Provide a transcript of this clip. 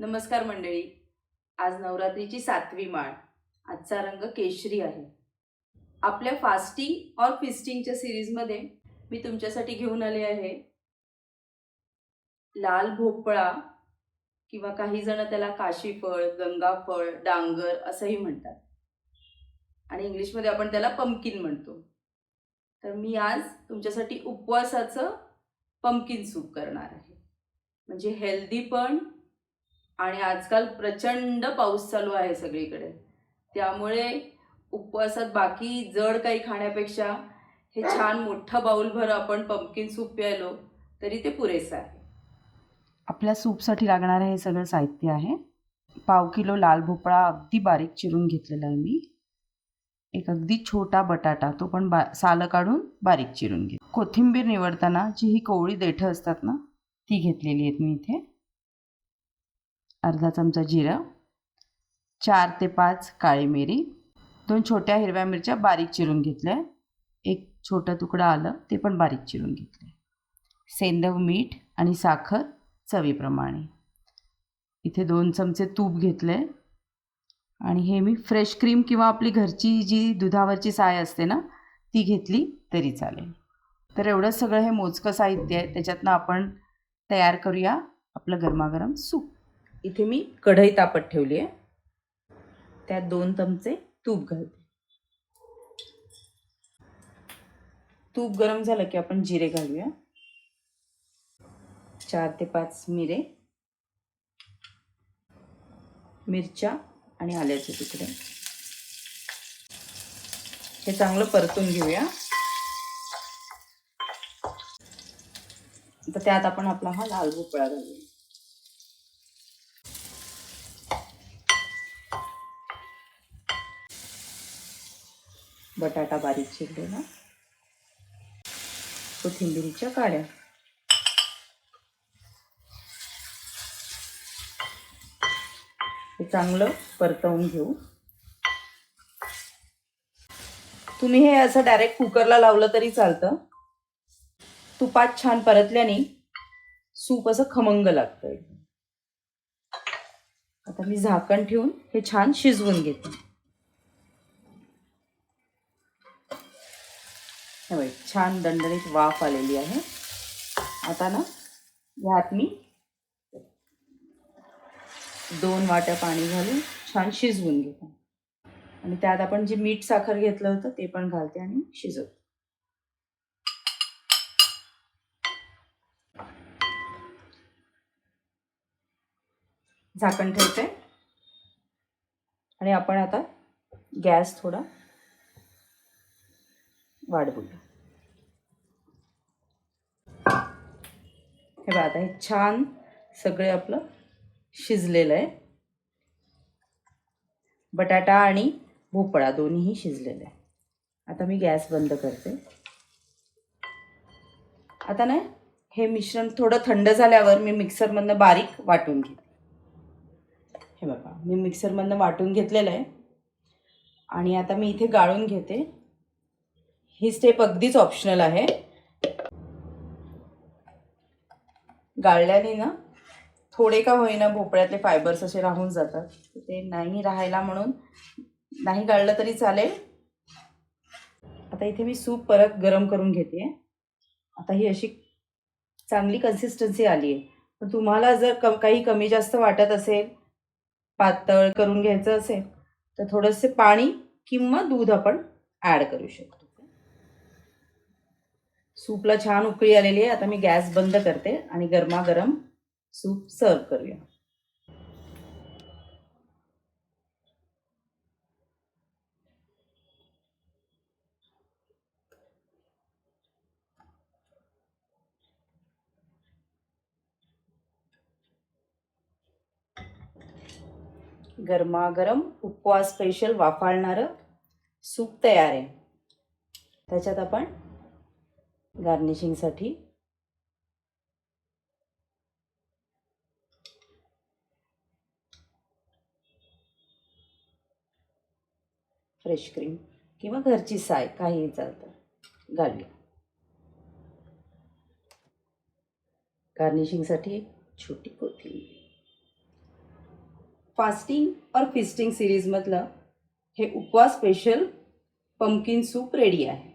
नमस्कार मंडळी. आज नवरात्रीची सातवी माळ. आजचा रंग केशरी आहे. आपल्या फास्टिंग और फिस्टिंगच्या सिरीजमध्ये मी तुमच्यासाठी घेऊन आले आहे. लाल भोपळा किंवा काही जण त्याला काशीफळ गंगाफळ डांगर असंही म्हणतात. आणि इंग्लिशमध्ये आपण त्याला पंपकिन म्हणतो. तर मी आज तुमच्यासाठी उपवासाचं पंपकिन सूप करणार आहे. म्हणजे हेल्दी पण आणि आजकाल प्रचंड पाऊस चालू आहे सगळीकडे. त्यामुळे उपवासात बाकी जड काही खाण्यापेक्षा हे छान मोठं बाऊलभर आपण पंपकिन सूप प्यायलो तरी ते पुरेसं आहे. आपल्या सूपसाठी लागणारं हे सगळं साहित्य आहे. पाव किलो लाल भोपळा अगदी बारीक चिरून घेतलेला आहे मी. एक अगदी छोटा बटाटा तो पण बा सालं काढून बारीक चिरून घे कोथिंबीर निवडताना जी ही कोवळी देठं असतात ना ती घेतलेली आहेत मी इथे. अर्धा चमचा जिरं चार ते पाच काळी मिरी दोन छोट्या हिरव्या मिरच्या बारीक चिरून घेतल्या. एक छोटा तुकडा आलं ते पण बारीक चिरून घेतलं. सेंदव मीठ आणि साखर चवीप्रमाणे. इथे दोन चमचे तूप घेतले. आणि हे मी फ्रेश क्रीम किंवा आपली घरची जी दुधावरची साय असते ना ती घेतली तरी चालेल. तर एवढं सगळं हे मोजकं साहित्य आहे. त्याच्यातनं आपण तयार करूया आपलं गरमागरम सूप. इथे मी कढई तापत ठेवली आहे. त्यात दोन चमचे तूप घालते. तूप गरम झालं की आपण जिरे घालूया. चार ते पाच मिरे. मिरच्या आणि आल्याचे तुकडे. हे चांगलं परतून घेऊया. तर त्यात आपण आपला हा लाल भोपळा घालूया. बटाटा बारीक चिरलेला कोथिंबिरीच्या काड्या. हे चांगलं परतवून घेऊ. तुम्ही हे असं डायरेक्ट कुकरला लावलं तरी चालतं. तुपात छान परतल्याने सूप असं खमंग लागतं आता मी झाकण ठेवून हे छान शिजवून घेते. हे बघ छान दणदणीत वाफ आलेली आहे. आता ना ह्यात मी दोन वाट्या पाणी घालून छान शिजवून घेते. आणि त्यात आपण जे मीठ साखर घेतलं होतं ते पण घालते आणि शिजवते. झाकण ठेवते. आणि आपण आता गॅस थोडा वाढवूया. हे बघा आता हे छान सगळे आपलं शिजलेलं आहे. बटाटा आणि भोपळा दोन्हीही शिजलेलं आहे. आता मी गॅस बंद करते. आता ना हे मिश्रण थोडं थंड झाल्यावर मी मिक्सरमधनं बारीक वाटून घेते. हे बघा मी मिक्सरमधनं वाटून घेतलेलं आहे. आणि आता मी इथे गाळून घेते. ही स्टेप अगदीच ऑप्शनल आहे. गाळल्याने ना थोडे का होईना भोपळ्यातले फायबर्स असे राहून जातात. ते नाही राहायला म्हणून नाही गाळलं तरी चालेल. आता इथे मी सूप परत गरम करून घेते आता ही अशी चांगली कन्सिस्टन्सी आली आहे पण तुम्हाला जर क काही कमी जास्त वाटत असेल पातळ करून घ्यायचं असेल तर थोडंसे पाणी किंवा दूध आपण ॲड करू शकतो. सूपला छान उकळी आलेली आहे. आता मी गॅस बंद करते आणि गरमागरम सूप सर्व करूया. गरमागरम उपवास स्पेशल वाफाळणारं सूप तयार आहे. त्याच्यात आपण गार्निशिंगसाठी फ्रेश क्रीम किंवा घरची साय काहीही चालतं. घालूया गार्निशिंगसाठी एक छोटी कोथिंबीर. फास्टिंग और फिस्टिंग सिरीजमधलं हे उपवास स्पेशल पंपकिन सूप रेडी आहे.